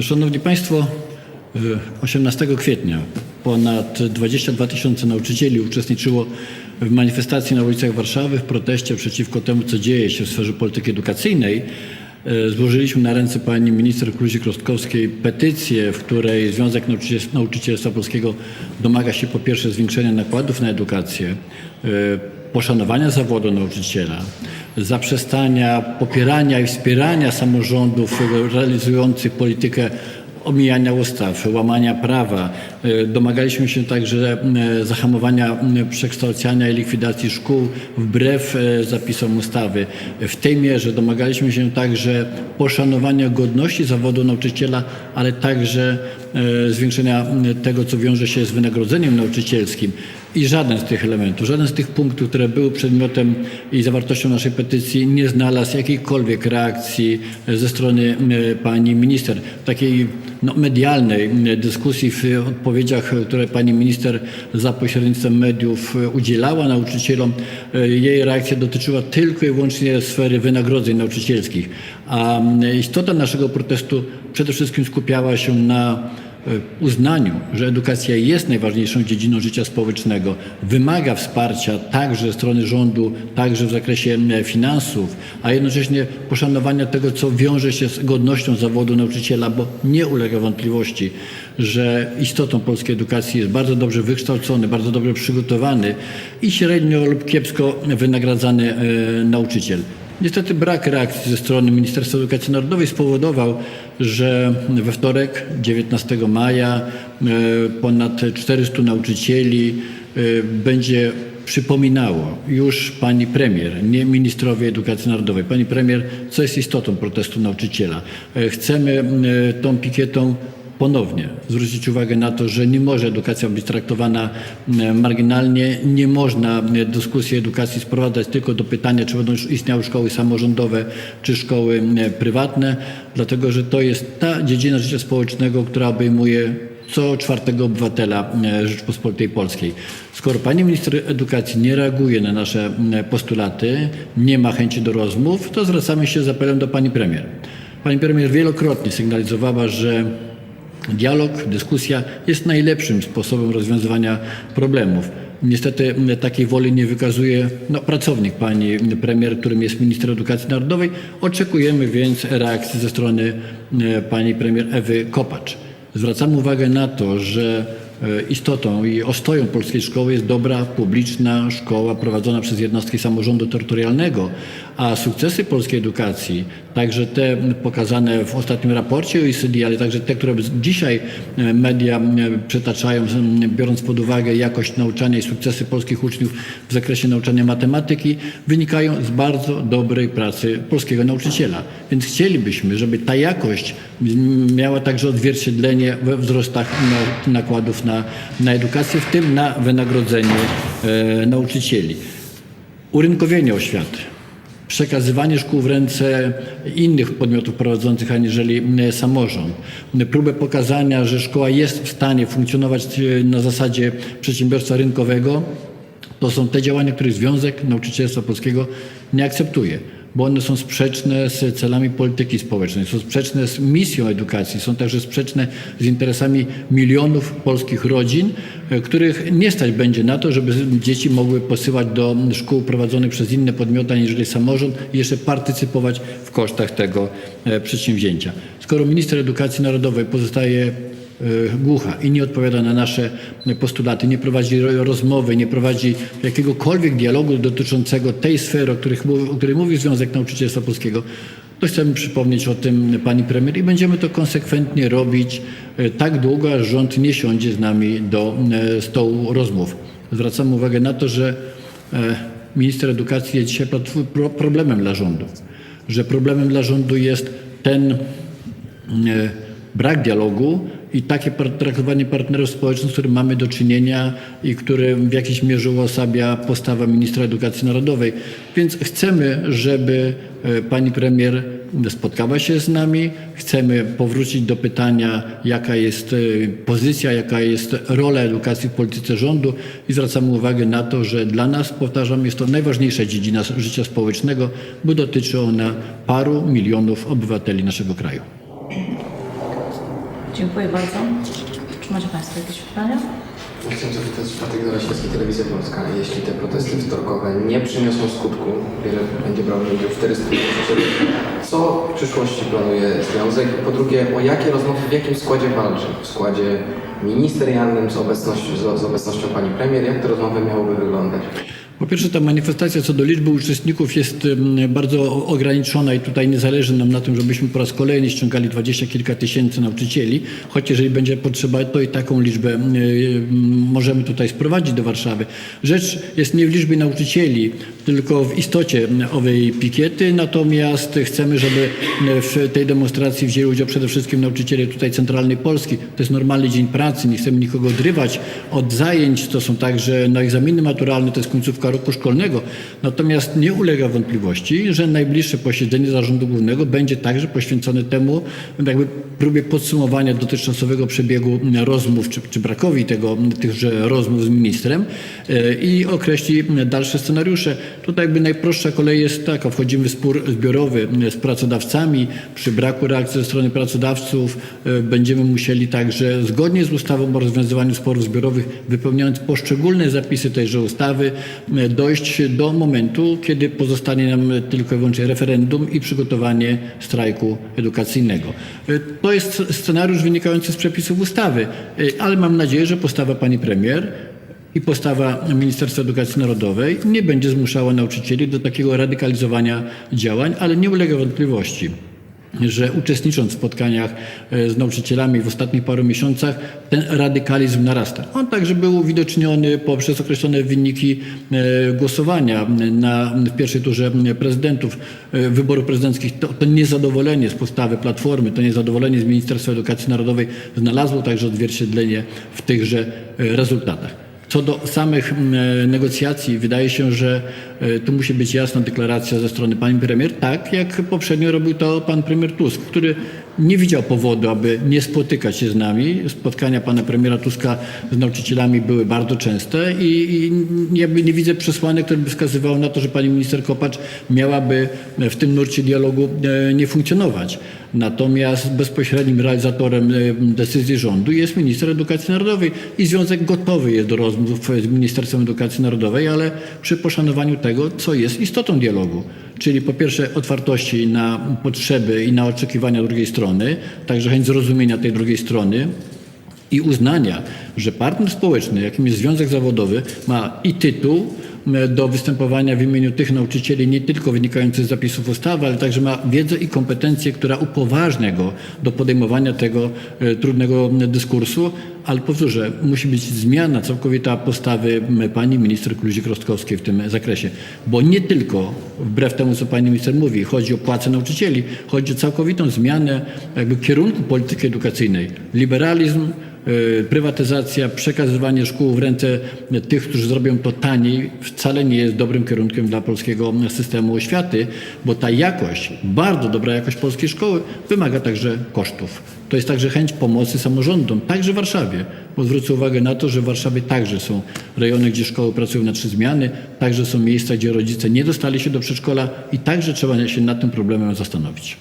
Szanowni Państwo, e, 18 kwietnia ponad 22 tysiące nauczycieli uczestniczyło w manifestacji na ulicach Warszawy w proteście przeciwko temu, co dzieje się w sferze polityki edukacyjnej. E, Złożyliśmy na ręce pani minister Kluzik-Rostkowskiej petycję, w której Związek Nauczyciel- Nauczycielstwa Polskiego domaga się po pierwsze zwiększenia nakładów na edukację, e, poszanowania zawodu nauczyciela, zaprzestania popierania i wspierania samorządów realizujących politykę omijania ustaw, łamania prawa. E, Domagaliśmy się także e, zahamowania przekształcania i likwidacji szkół wbrew e, zapisom ustawy. W tej mierze domagaliśmy się także poszanowania godności zawodu nauczyciela, ale także zwiększenia m, tego, co wiąże się z wynagrodzeniem nauczycielskim. I żaden z tych elementów, żaden z tych punktów, które były przedmiotem i zawartością naszej petycji, nie znalazł jakiejkolwiek reakcji ze strony e, pani minister. Takiej no, medialnej e, dyskusji w odpowiedziach, które pani minister za pośrednictwem mediów e, udzielała nauczycielom, e, jej reakcja dotyczyła tylko i wyłącznie sfery wynagrodzeń nauczycielskich. A istota naszego protestu przede wszystkim skupiała się na e, uznaniu, że edukacja jest najważniejszą dziedziną życia społecznego, wymaga wsparcia także ze strony rządu, także w zakresie finansów, a jednocześnie poszanowania tego, co wiąże się z godnością zawodu nauczyciela, bo nie ulega wątpliwości, że istotą polskiej edukacji jest bardzo dobrze wykształcony, bardzo dobrze przygotowany i średnio lub kiepsko wynagradzany e, nauczyciel. Niestety brak reakcji ze strony Ministerstwa Edukacji Narodowej spowodował, że we wtorek, 19 maja, e, ponad 400 nauczycieli e, będzie przypominało już pani premier, nie ministrowie edukacji narodowej. Pani premier, co jest istotą protestu nauczyciela? E, Chcemy tą pikietą ponownie zwrócić uwagę na to, że nie może edukacja być traktowana m, marginalnie, nie można m, dyskusji edukacji sprowadzać tylko do pytania, czy będą istniały szkoły samorządowe, czy szkoły m, prywatne, dlatego że to jest ta dziedzina życia społecznego, która obejmuje co czwartego obywatela Rzeczpospolitej Polskiej. Skoro pani minister edukacji nie reaguje na nasze postulaty, nie ma chęci do rozmów, to zwracamy się z apelem do pani premier. Pani premier wielokrotnie sygnalizowała, że Dialog, dyskusja jest najlepszym sposobem rozwiązywania problemów. Niestety takiej woli nie wykazuje no, pracownik pani premier, którym jest minister edukacji narodowej. Oczekujemy więc reakcji ze strony pani premier Ewy Kopacz. Zwracamy uwagę na to, że istotą i ostoją polskiej szkoły jest dobra, publiczna szkoła prowadzona przez jednostki samorządu terytorialnego, a sukcesy polskiej edukacji, także te pokazane w ostatnim raporcie OECD, ale także te, które dzisiaj e, media e, przytaczają, m, biorąc pod uwagę jakość nauczania i sukcesy polskich uczniów w zakresie nauczania matematyki, wynikają z bardzo dobrej pracy polskiego nauczyciela. Więc chcielibyśmy, żeby ta jakość miała także odzwierciedlenie we wzrostach na- nakładów na, na edukację, w tym na wynagrodzenie e, nauczycieli. Urynkowienie oświaty, przekazywanie szkół w ręce innych podmiotów prowadzących aniżeli m, samorząd, próbę pokazania, że szkoła jest w stanie funkcjonować e, na zasadzie przedsiębiorstwa rynkowego, to są te działania, których Związek Nauczycielstwa Polskiego nie akceptuje, bo one są sprzeczne z celami polityki społecznej, są sprzeczne z misją edukacji, są także sprzeczne z interesami milionów polskich rodzin, e, których nie stać będzie na to, żeby dzieci mogły posyłać do szkół prowadzonych przez inne podmioty, aniżeli samorząd i jeszcze partycypować w kosztach tego e, przedsięwzięcia. Skoro minister edukacji narodowej pozostaje głucha i nie odpowiada na nasze postulaty, nie prowadzi ro- rozmowy, nie prowadzi jakiegokolwiek dialogu dotyczącego tej sfery, o, których, o której mówi Związek Nauczycielstwa Polskiego, to chcemy przypomnieć o tym pani premier i będziemy to konsekwentnie robić e, tak długo, aż rząd nie siądzie z nami do e, stołu rozmów. Zwracamy uwagę na to, że e, minister edukacji jest dzisiaj pro- pro- problemem dla rządu, że problemem dla rządu jest ten e, brak dialogu i takie traktowanie partnerów społecznych, z którym mamy do czynienia i który w jakiejś mierze uosabia postawa ministra edukacji narodowej. Więc chcemy, żeby e, pani premier spotkała się z nami. Chcemy powrócić do pytania, jaka jest e, pozycja, jaka jest rola edukacji w polityce rządu i zwracamy uwagę na to, że dla nas, powtarzam, jest to najważniejsza dziedzina życia społecznego, bo dotyczy ona paru milionów obywateli naszego kraju. Dziękuję bardzo. Czy macie Państwo jakieś pytania? Chciałem zapytać Patryk Dorosiewski, Telewizja Polska. Jeśli te protesty wtorkowe nie przyniosą skutku, wiele będzie brało udział 400 tysięcy co w przyszłości planuje Związek? Po drugie, o jakie rozmowy, w jakim składzie walczy? W składzie ministerialnym z obecnością, z obecnością pani premier? Jak te rozmowy miałyby wyglądać? Po pierwsze, ta manifestacja co do liczby uczestników jest bardzo ograniczona i tutaj nie zależy nam na tym, żebyśmy po raz kolejny ściągali dwadzieścia kilka tysięcy nauczycieli, choć jeżeli będzie potrzeba, to i taką liczbę em, możemy tutaj sprowadzić do Warszawy. Rzecz jest nie w liczbie nauczycieli, tylko w istocie owej pikiety, natomiast chcemy, żeby w tej demonstracji wzięli udział przede wszystkim nauczyciele tutaj centralnej Polski. To jest normalny dzień pracy, nie chcemy nikogo odrywać od zajęć, to są także na egzaminy maturalne, to jest końcówka roku szkolnego. Natomiast nie ulega wątpliwości, że najbliższe posiedzenie Zarządu Głównego będzie także poświęcone temu, jakby próbie podsumowania dotychczasowego przebiegu rozmów, czy, czy brakowi tego, tychże rozmów z ministrem e, i określi dalsze scenariusze. Tutaj jakby najprostsza kolej jest taka, wchodzimy w spór zbiorowy z pracodawcami, przy braku reakcji ze strony pracodawców e, będziemy musieli także zgodnie z ustawą o rozwiązywaniu sporów zbiorowych, wypełniając poszczególne zapisy tejże ustawy, e, dojść do momentu, kiedy pozostanie nam tylko i wyłącznie referendum i przygotowanie strajku edukacyjnego. E, To jest scenariusz wynikający z przepisów ustawy, e, ale mam nadzieję, że postawa pani premier i postawa Ministerstwa Edukacji Narodowej nie będzie zmuszała nauczycieli do takiego radykalizowania działań, ale nie ulega wątpliwości że uczestnicząc w spotkaniach e, z nauczycielami w ostatnich paru miesiącach, ten radykalizm narasta. On także był uwidoczniony poprzez określone wyniki e, głosowania na, w pierwszej turze prezydentów e, wyborów prezydenckich. To, to niezadowolenie z postawy Platformy, to niezadowolenie z Ministerstwa Edukacji Narodowej znalazło także odzwierciedlenie w tychże rezultatach. Co do samych m, e, negocjacji, wydaje się, że e, tu musi być jasna deklaracja ze strony pani premier, tak jak poprzednio robił to pan premier Tusk, który nie widział powodu, aby nie spotykać się z nami. Spotkania pana premiera Tuska z nauczycielami były bardzo częste i, i nie widzę przesłanek, które by wskazywały na to, że pani minister Kopacz miałaby w tym nurcie dialogu e, nie funkcjonować. Natomiast bezpośrednim realizatorem e, decyzji rządu jest minister edukacji narodowej i związek gotowy jest do rozmów z Ministerstwem Edukacji Narodowej, ale przy poszanowaniu tego, co jest istotą dialogu. Czyli po pierwsze otwartości na potrzeby i na oczekiwania drugiej strony, także chęć zrozumienia tej drugiej strony, i uznania, że partner społeczny, jakim jest związek zawodowy, ma i tytuł do występowania w imieniu tych nauczycieli, nie tylko wynikających z zapisów ustawy, ale także ma wiedzę i kompetencje, która upoważnia go do podejmowania tego e, trudnego dyskursu. Ale powtórzę, musi być zmiana całkowita postawy pani minister Kluzik-Rostkowskiej w tym zakresie. Bo nie tylko, wbrew temu co pani minister mówi, chodzi o płace nauczycieli, chodzi o całkowitą zmianę jakby kierunku polityki edukacyjnej. Liberalizm, prywatyzacja, przekazywanie szkół w ręce tych, którzy zrobią to taniej, wcale nie jest dobrym kierunkiem dla polskiego systemu oświaty, bo ta jakość, bardzo dobra jakość polskiej szkoły wymaga także kosztów. To jest także chęć pomocy samorządom, także w Warszawie, bo zwrócę uwagę na to, że w Warszawie także są rejony, gdzie szkoły pracują na trzy zmiany, także są miejsca, gdzie rodzice nie dostali się do przedszkola i także trzeba się nad tym problemem zastanowić.